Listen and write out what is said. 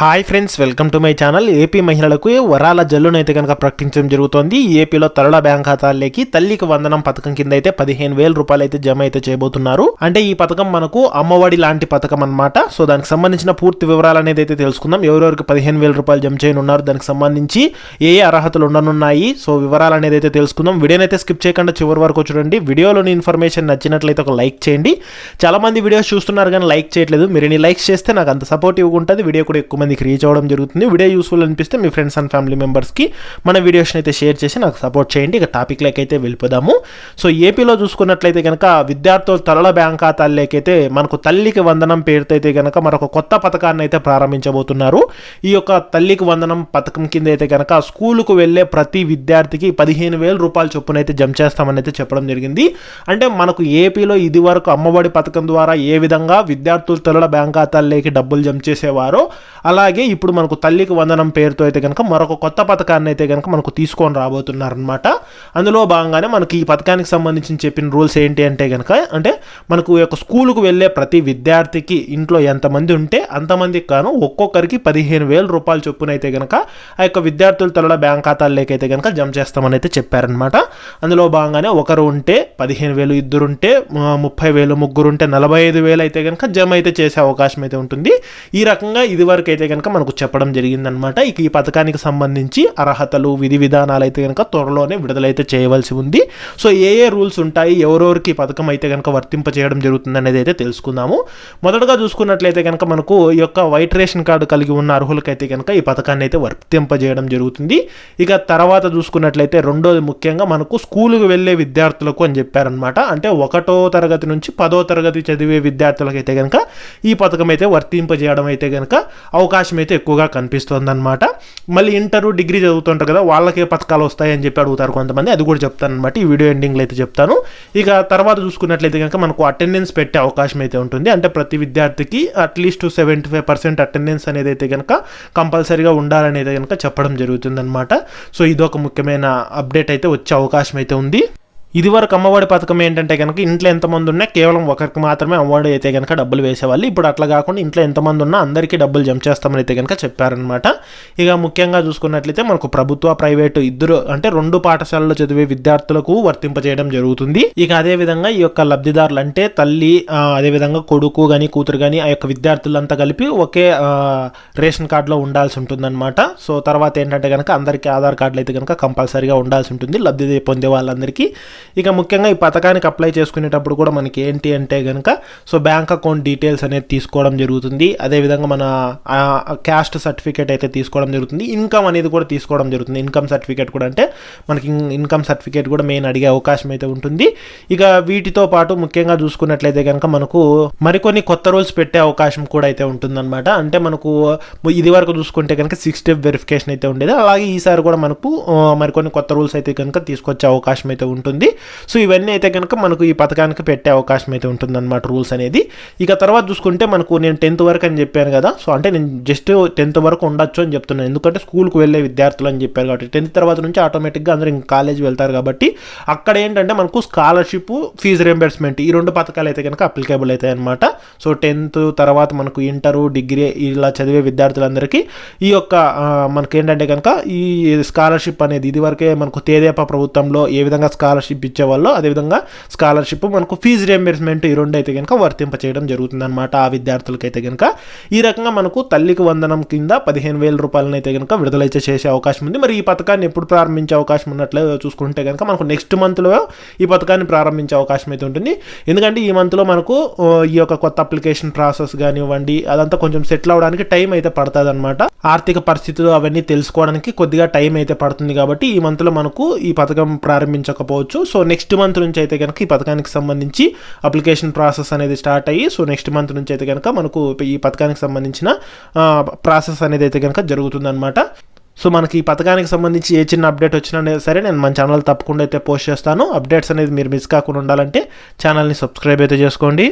Hi friends welcome to my channel AP మహిళలకు వరాల జల్లునైతే కనుక ప్రకటించడం జరుగుతోంది. ఏపీలో తరల బ్యాంక్ ఖాతాల్లోకి తల్లికి వందనం పథకం కింద అయితే పదిహేను వేల రూపాయలు అయితే జమ అయితే చేయబోతున్నారు. అంటే ఈ పథకం మనకు అమ్మఒడి లాంటి పథకం అన్నమాట. సో దానికి సంబంధించిన పూర్తి వివరాలు అనేది అయితే తెలుసుకుందాం. ఎవరెవరికి పదిహేను వేల రూపాయలు జమ చేయనున్నారు దానికి సంబంధించి ఏ ఏ అర్హతలు ఉండనున్నాయి. సో వివరాలు అనేది అయితే తెలుసుకుందాం. వీడియోనైతే అయితే స్కిప్ చేయకుండా చివరి వరకు చూడండి. వీడియోలోని ఇన్ఫర్మేషన్ నచ్చినట్లయితే ఒక లైక్ చేయండి. చాలా మంది వీడియోస్ చూస్తున్నారు కానీ లైక్ చేయట్లేదు. మీరు ఎన్ని లైక్స్ చేస్తే నాకు అంత సపోర్టివ్గా ఉంటుంది. వీడియో కూడా ఎక్కువ మందికి రీచ్ అవ్వడం జరుగుతుంది. వీడియో యూస్ఫుల్ అనిపిస్తే మీ ఫ్రెండ్స్ అండ్ ఫ్యామిలీ మెంబర్స్కి మన వీడియోస్ని అయితే షేర్ చేసి నాకు సపోర్ట్ చేయండి. ఇక టాపిక్లోకి అయితే వెళ్ళిపోదాము. సో ఏపీలో చూసుకున్నట్లయితే కనుక విద్యార్థుల తరల బ్యాంక్ ఖాతాల్లోకైతే మనకు తల్లికి వందనం పేరుతో అయితే కనుక మరొక కొత్త పథకాన్ని అయితే ప్రారంభించబోతున్నారు. ఈ యొక్క తల్లికి వందనం పథకం కింద అయితే కనుక స్కూలుకు వెళ్ళే ప్రతి విద్యార్థికి పదిహేను వేల రూపాయల చొప్పున అయితే జమ చేస్తామని అయితే చెప్పడం జరిగింది. అంటే మనకు ఏపీలో ఇది వరకు అమ్మఒడి పథకం ద్వారా ఏ విధంగా విద్యార్థుల తల్లుల బ్యాంక్ ఖాతాల్లోకి డబ్బులు జమ చేసేవారో అలా అలాగే ఇప్పుడు మనకు తల్లికి వందనం పేరుతో అయితే కనుక మరొక కొత్త పథకాన్ని అయితే కనుక మనకు తీసుకొని రాబోతున్నారనమాట అందులో భాగంగానే మనకి ఈ పథకానికి సంబంధించి చెప్పిన రూల్స్ ఏంటి అంటే కనుక అంటే మనకు యొక్క స్కూలుకు వెళ్ళే ప్రతి విద్యార్థికి ఇంట్లో ఎంతమంది ఉంటే అంతమందికి గాను ఒక్కొక్కరికి పదిహేను వేల రూపాయల చొప్పున అయితే కనుక ఆ యొక్క విద్యార్థుల తల బ్యాంక్ ఖాతాల్లోకైతే అయితే కనుక జమ చేస్తామని అయితే చెప్పారనమాట అందులో భాగంగానే ఒకరు ఉంటే పదిహేను వేలు ఇద్దరు ఉంటే ముప్పై వేలు ముగ్గురు ఉంటే నలభై ఐదు వేలు అయితే కనుక జమ అయితే చేసే అవకాశం అయితే ఉంటుంది. ఈ రకంగా ఇదివరకు అయితే కనుక మనకు చెప్పడం జరిగిందనమాట ఇక ఈ పథకానికి సంబంధించి అర్హతలు విధి విధానాలు అయితే కనుక త్వరలోనే విడుదలైతే చేయవలసి ఉంది. సో ఏ ఏ రూల్స్ ఉంటాయి ఎవరెవరికి ఈ పథకం అయితే కనుక వర్తింప చేయడం జరుగుతుంది అనేది అయితే తెలుసుకుందాము. మొదటగా చూసుకున్నట్లయితే కనుక మనకు ఈ యొక్క వైట్ రేషన్ కార్డు కలిగి ఉన్న అర్హులకైతే కనుక ఈ పథకాన్ని అయితే వర్తింపజేయడం జరుగుతుంది. ఇక తర్వాత చూసుకున్నట్లయితే రెండోది ముఖ్యంగా మనకు స్కూలుకు వెళ్ళే విద్యార్థులకు అని చెప్పారనమాట అంటే ఒకటో తరగతి నుంచి పదో తరగతి చదివే విద్యార్థులకైతే కనుక ఈ పథకం అయితే వర్తింపజేయడం అయితే కనుక అవకాశం అవకాశం అయితే ఎక్కువగా కనిపిస్తుంది అనమాట మళ్ళీ ఇంటర్ డిగ్రీ చదువుతుంటారు కదా వాళ్ళకే పథకాలు వస్తాయని చెప్పి అడుగుతారు కొంతమంది. అది కూడా చెప్తాను అనమాట ఈ వీడియో ఎండింగ్లో అయితే చెప్తాను. ఇక తర్వాత చూసుకున్నట్లయితే కనుక మనకు అటెండెన్స్ పెట్టే అవకాశం అయితే ఉంటుంది. అంటే ప్రతి విద్యార్థికి at least seventy five percent attendance అనేది అయితే కనుక కంపల్సరీగా ఉండాలనేది కనుక చెప్పడం జరుగుతుంది అనమాట సో ఇదొక ముఖ్యమైన అప్డేట్ అయితే వచ్చే అవకాశం అయితే ఉంది. ఇదివరకు అమ్మఒడి పథకం ఏంటంటే కనుక ఇంట్లో ఎంతమంది ఉన్నా కేవలం ఒకరికి మాత్రమే అమ్మఒడి అయితే కనుక డబ్బులు వేసేవాళ్ళు. ఇప్పుడు అట్లా కాకుండా ఇంట్లో ఎంతమంది ఉన్నా అందరికీ డబ్బులు జమ చేస్తామని అయితే కనుక చెప్పారనమాట ఇక ముఖ్యంగా చూసుకున్నట్లయితే మనకు ప్రభుత్వ ప్రైవేటు ఇద్దరు అంటే రెండు పాఠశాలలో చదివే విద్యార్థులకు వర్తింపజేయడం జరుగుతుంది. ఇక అదే విధంగా ఈ యొక్క లబ్ధిదారులు అంటే తల్లి అదే విధంగా కొడుకు కానీ కూతురు కానీ ఆ యొక్క విద్యార్థులంతా కలిపి ఒకే రేషన్ కార్డులో ఉండాల్సి ఉంటుందన్నమాట. సో తర్వాత ఏంటంటే కనుక అందరికీ ఆధార్ కార్డులు అయితే కనుక కంపల్సరీగా ఉండాల్సి ఉంటుంది. లబ్ధి పొందే వాళ్ళందరికీ ఇక ముఖ్యంగా ఈ పథకానికి అప్లై చేసుకునేటప్పుడు కూడా మనకి ఏంటి అంటే కనుక సో బ్యాంక్ అకౌంట్ డీటెయిల్స్ అనేది తీసుకోవడం జరుగుతుంది. అదేవిధంగా మన క్యాస్ట్ సర్టిఫికేట్ అయితే తీసుకోవడం జరుగుతుంది. ఇన్కమ్ అనేది కూడా తీసుకోవడం జరుగుతుంది. ఇన్కమ్ సర్టిఫికేట్ కూడా అంటే మనకి ఇన్కమ్ సర్టిఫికేట్ కూడా మెయిన్ అడిగే అవకాశం అయితే ఉంటుంది. ఇక వీటితో పాటు ముఖ్యంగా చూసుకున్నట్లయితే కనుక మనకు మరికొన్ని కొత్త రూల్స్ పెట్టే అవకాశం కూడా అయితే ఉంటుందన్నమాట. అంటే మనకు ఇది వరకు చూసుకుంటే కనుక సిక్స్ స్టెప్ వెరిఫికేషన్ అయితే ఉండేది. అలాగే ఈసారి కూడా మనకు మరికొన్ని కొత్త రూల్స్ అయితే కనుక తీసుకొచ్చే అవకాశం అయితే ఉంటుంది. సో ఇవన్నీ అయితే కనుక మనకు ఈ పథకానికి పెట్టే అవకాశం అయితే ఉంటుందన్నమాట రూల్స్ అనేది. ఇక తర్వాత చూసుకుంటే మనకు నేను టెన్త్ వరకు అని చెప్పాను కదా సో అంటే నేను జస్ట్ టెన్త్ వరకు ఉండొచ్చు అని చెప్తున్నాను. ఎందుకంటే స్కూల్కి వెళ్ళే విద్యార్థులు అని చెప్పారు కాబట్టి టెన్త్ తర్వాత నుంచి ఆటోమేటిక్గా అందరూ ఇంకా కాలేజ్ వెళ్తారు కాబట్టి అక్కడ ఏంటంటే మనకు స్కాలర్షిప్ ఫీజు రింబర్స్మెంట్ ఈ రెండు పథకాలు అయితే కనుక అప్లికేబుల్ అవుతాయి అనమాట సో టెన్త్ తర్వాత మనకు ఇంటరు డిగ్రీ ఇలా చదివే విద్యార్థులందరికీ ఈ యొక్క మనకి ఏంటంటే కనుక ఈ స్కాలర్షిప్ అనేది ఇది వరకే మనకు తేదేపా ప్రభుత్వంలో ఏ విధంగా స్కాలర్షిప్ ఇచ్చేవాళ్ళో అదేవిధంగా స్కాలర్షిప్ మనకు ఫీజు రియంబర్స్మెంట్ ఈ రెండు అయితే కనుక వర్తింప చేయడం జరుగుతుంది అనమాట ఆ విద్యార్థులకైతే కనుక ఈ రకంగా మనకు తల్లికి వందనం కింద పదిహేను వేల రూపాయలనైతే అయితే కనుక విడుదలైతే చేసే అవకాశం ఉంది. మరి ఈ పథకాన్ని ఎప్పుడు ప్రారంభించే అవకాశం ఉన్నట్లు చూసుకుంటే కనుక మనకు నెక్స్ట్ మంత్లో ఈ పథకాన్ని ప్రారంభించే అవకాశం అయితే ఉంటుంది. ఎందుకంటే ఈ మంత్లో మనకు ఈ యొక్క కొత్త అప్లికేషన్ ప్రాసెస్ కానివ్వండి అదంతా కొంచెం సెటిల్ అవడానికి టైం అయితే పడుతుంది అనమాట ఆర్థిక పరిస్థితులు అవన్నీ తెలుసుకోవడానికి కొద్దిగా టైం అయితే పడుతుంది కాబట్టి ఈ మంత్లో మనకు ఈ పథకం ప్రారంభించకపోవచ్చు. సో నెక్స్ట్ మంత్ నుంచి అయితే కనుక ఈ పథకానికి సంబంధించి అప్లికేషన్ ప్రాసెస్ అనేది స్టార్ట్ అయ్యి సో నెక్స్ట్ మంత్ నుంచి అయితే కనుక మనకు ఈ పథకానికి సంబంధించిన ప్రాసెస్ అనేది అయితే కనుక జరుగుతుందన్నమాట. సో మనకి ఈ పథకానికి సంబంధించి ఏ చిన్న అప్డేట్ వచ్చినా సరే నేను మన ఛానల్ తప్పకుండా అయితే పోస్ట్ చేస్తాను. అప్డేట్స్ అనేది మీరు మిస్ కాకుండా ఉండాలంటే ఛానల్ని సబ్స్క్రైబ్ అయితే చేసుకోండి.